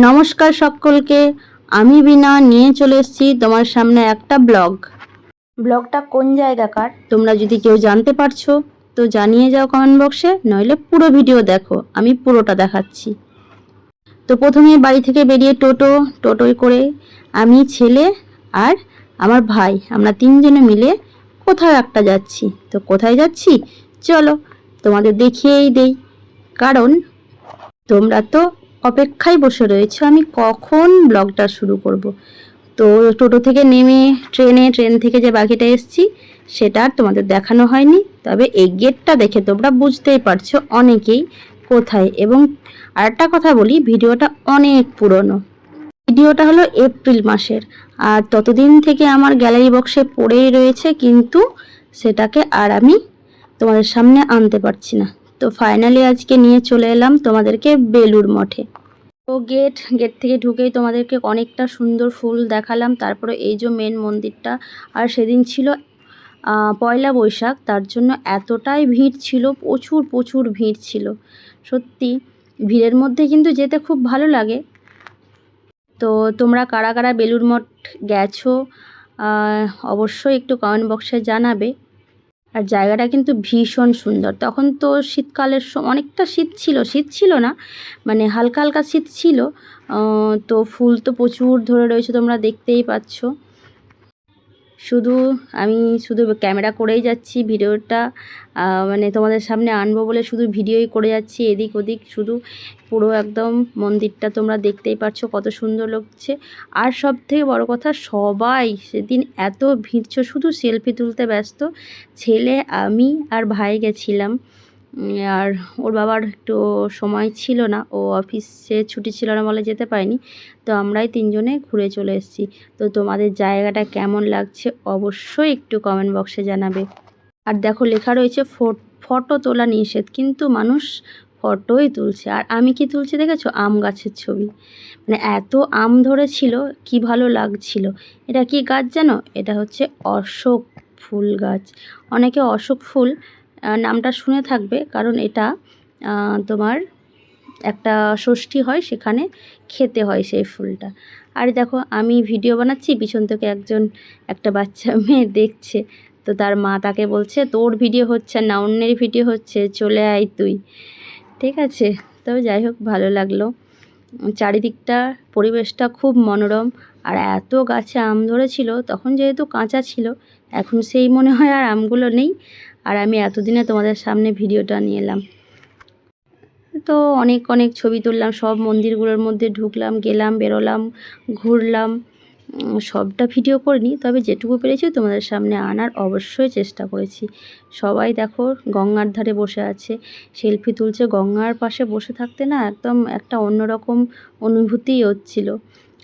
নমস্কার সকলকে, আমি বিনা নিয়ে চলে এসেছি তোমার সামনে একটা ব্লগ। ব্লগটা কোন জায়গাকার? তোমরা যদি কেউ জানতে পারছ, তো জানিয়ে যাও কমেন্ট বক্সে নইলে পুরো ভিডিও দেখো। আমি পুরোটা দেখাচ্ছি। তো প্রথমে বাড়ি থেকে বেরিয়ে টোটো, টোটোয় করে আমি, ছেলে আর আমার ভাই, আমরা তিনজনে মিলে কোথাও একটা যাচ্ছি। তো কোথায় যাচ্ছি? চলো তোমাদের দেখিয়েই দেই। কারণ তোমরা তো অপেক্ষায় বসে রয়েছে, আমি কখন ব্লগটা শুরু করব? তো টোটো থেকে নেমে ট্রেনে, ট্রেন থেকে যে বাকিটা এসছি, সেটা আর তোমাদের দেখানো হয়নি। তবে এই গেটটা দেখে তোমরা বুঝতেই পারছ অনেকেই কোথায়। এবং আরেকটা কথা বলি, ভিডিওটা অনেক পুরনো। ভিডিওটা হলো এপ্রিল মাসের। আর ততদিন থেকে আমার গ্যালারি বক্সে পড়েই রয়েছে, কিন্তু সেটাকে আর আমি তোমাদের সামনে আনতে পারছি না। তো ফাইনালি আজকে নিয়ে চলে এলাম তোমাদেরকে বেলুর মঠে। তো গেট গেট থেকে ঢুকেই তোমাদেরকে অনেকটা সুন্দর ফুল দেখালাম, তারপরে এই যে মেন মন্দিরটা, আর সেদিন ছিল পয়লা বৈশাখ, তার জন্য এতটাই ভিড় ছিল, প্রচুর প্রচুর ভিড় ছিল। সত্যি, ভিড়ের মধ্যে কিন্তু যেতে খুব ভালো লাগে। তো তোমরা কারা কারা বেলুর মঠ গেছো অবশ্যই একটু কমেন্ট বক্সে জানাবে। আর জায়গাটা কিন্তু ভীষণ সুন্দর। তখন তো শীতকালের অনেকটা শীত ছিল শীত ছিল না মানে হালকা হালকা শীত ছিল। তো ফুল তো প্রচুর ধরে রয়েছে তোমরা দেখতেই পাচ্ছ। শুধু আমি শুধু ক্যামেরা করেই যাচ্ছি ভিডিওটা মানে তোমাদের সামনে আনব বলে শুধু ভিডিওই করে যাচ্ছি, এদিক ওদিক শুধু পুরো একদম মন্দিরটা তোমরা দেখতেই পাচ্ছ কত সুন্দর লাগছে। আর সব থেকে বড় কথা, সবাই সেদিন এত ভিড়ছ শুধু সেলফি তুলতে ব্যস্ত, ছেলে, আমি আর ভাই গেছিলাম। আর ওর বাবার একটু সময় ছিল না, ও অফিসে ছুটি ছিল না বলে যেতে পারিনি। তো আমরাই তিনজনে ঘুরে চলে এসেছি। তো তোমাদের জায়গাটা কেমন লাগছে অবশ্যই একটু কমেন্ট বক্সে জানাবে। আর দেখো লেখা রয়েছে ফটো তোলা নিষেধ। কিন্তু মানুষ ফটোই তুলছে। আর আমি কি তুলছি দেখেছ? আম গাছের ছবি। মানে এত আম ধরেছিল, কি ভালো লাগছিল। এটা কি গাছ জানো? এটা হচ্ছে অশোক ফুল গাছ। অনেকে অশোক ফুল নামটা শুনে থাকবে, কারণ এটা তোমার একটা ষষ্ঠী হয়, সেখানে খেতে হয় সেই ফুলটা। আর দেখো, আমি ভিডিও বানাচ্ছি, পিছন থেকে একজন, একটা বাচ্চা মেয়ে দেখছে, তো তার মা তাকে বলছে, তোর ভিডিও হচ্ছে না, অন্যের ভিডিও হচ্ছে, চলে আয় তুই। ঠিক আছে? তবে যাই হোক, ভালো লাগল। চারিদিকটা, পরিবেশটা খুব মনোরম, আর এত গাছে আম ধরেছিল, তখন যেহেতু কাঁচা ছিল, এখন সেই মনে হয় আর আমগুলো নেই। আর আমি এতদিনে তোমাদের সামনে ভিডিওটা নিয়ে এলাম। তো অনেক অনেক ছবি তুললাম, সব মন্দিরগুলোর মধ্যে ঢুকলাম, গেলাম, বেরোলাম, ঘুরলাম সবটা ভিডিও করিনি, তবে যেটুকু পেরেছি তোমাদের সামনে আনার অবশ্যই চেষ্টা করেছি। সবাই দেখো গঙ্গার ধারে বসে আছে, সেলফি তুলছে, গঙ্গার পাশে বসে থাকতে না একদম একটা অন্যরকম অনুভূতি হচ্ছিল।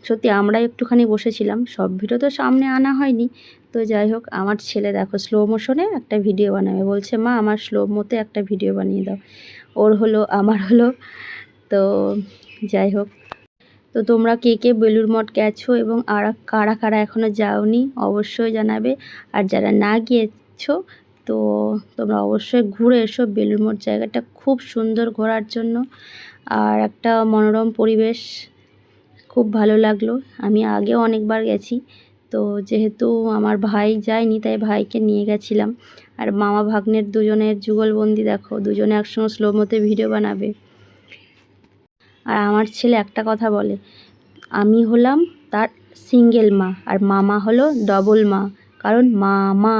সত্যি আমরা একটুখানি বসেছিলাম, সব ভিডিও তো সামনে আনা হয়নি তো যাই হোক, আমার ছেলে দেখো স্লো মোশনে একটা ভিডিও বানাবে। বলছে, মা, আমার স্লো মোতে একটা ভিডিও বানিয়ে দাও। ওর হলো, আমার হলো। তো যাই হোক, তো তোমরা কে কে বেলুর মঠ গেছো এবং আর, কারা কারা এখনও যাওনি, অবশ্যই জানাবে। আর যারা না গিয়েছো, তো তোমরা অবশ্যই ঘুরে এসো বেলুর মঠ জায়গাটা। খুব সুন্দর ঘোরার জন্য। আর একটা মনোরম পরিবেশ। খুব ভালো লাগল। আমি আগেও অনেকবার গেছি। তো যেহেতু আমার ভাই যায়নি, তাই ভাইকে নিয়ে গেছিলাম। আর মামা ভাগ্নের দুজনের যুগলবন্দি, দেখো, দুজনে একসঙ্গে স্লো মতে ভিডিও বানাবে। আর আমার ছেলে একটা কথা বলে, আমি হলাম তার সিঙ্গেল মা, আর মামা হলো ডবল মা, কারণ মামা।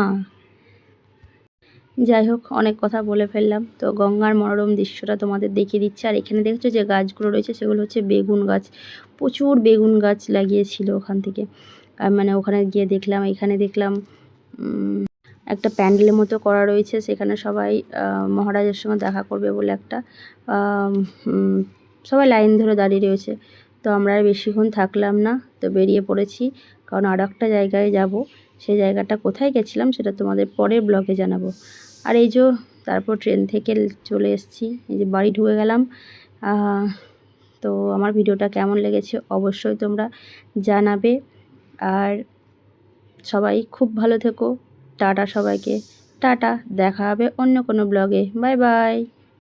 যাই হোক, অনেক কথা বলে ফেললাম। তো গঙ্গার মনোরম দৃশ্যটা তোমাদের দেখিয়ে দিচ্ছে। আর এখানে দেখছ যে গাছগুলো রয়েছে, সেগুলো হচ্ছে বেগুন গাছ। প্রচুর বেগুন গাছ লাগিয়েছিল ওখান থেকে। মানে ওখানে গিয়ে দেখলাম, এখানে দেখলাম একটা প্যান্ডেলের মতো করা রয়েছে। সেখানে সবাই মহারাজের সঙ্গে দেখা করবে বলে একটা সবাই লাইন ধরে দাঁড়িয়ে রয়েছে। তো আমরা বেশিক্ষণ থাকলাম না, তো বেরিয়ে পড়েছি। কারণ আর একটা জায়গায় যাব। সেই জায়গাটা কোথায় গেছিলাম সেটা তোমাদের পরের ব্লগে জানাব। আর এই যে, তারপর ট্রেন থেকে চলে এসেছি। এই যে বাড়ি ঢুকে গেলাম। তো আমার ভিডিওটা কেমন লেগেছে অবশ্যই তোমরা জানাবে। আর সবাই খুব ভালো থেকো। টাটা সবাইকে। টাটা, দেখা হবে অন্য কোনো ব্লগে বাই বাই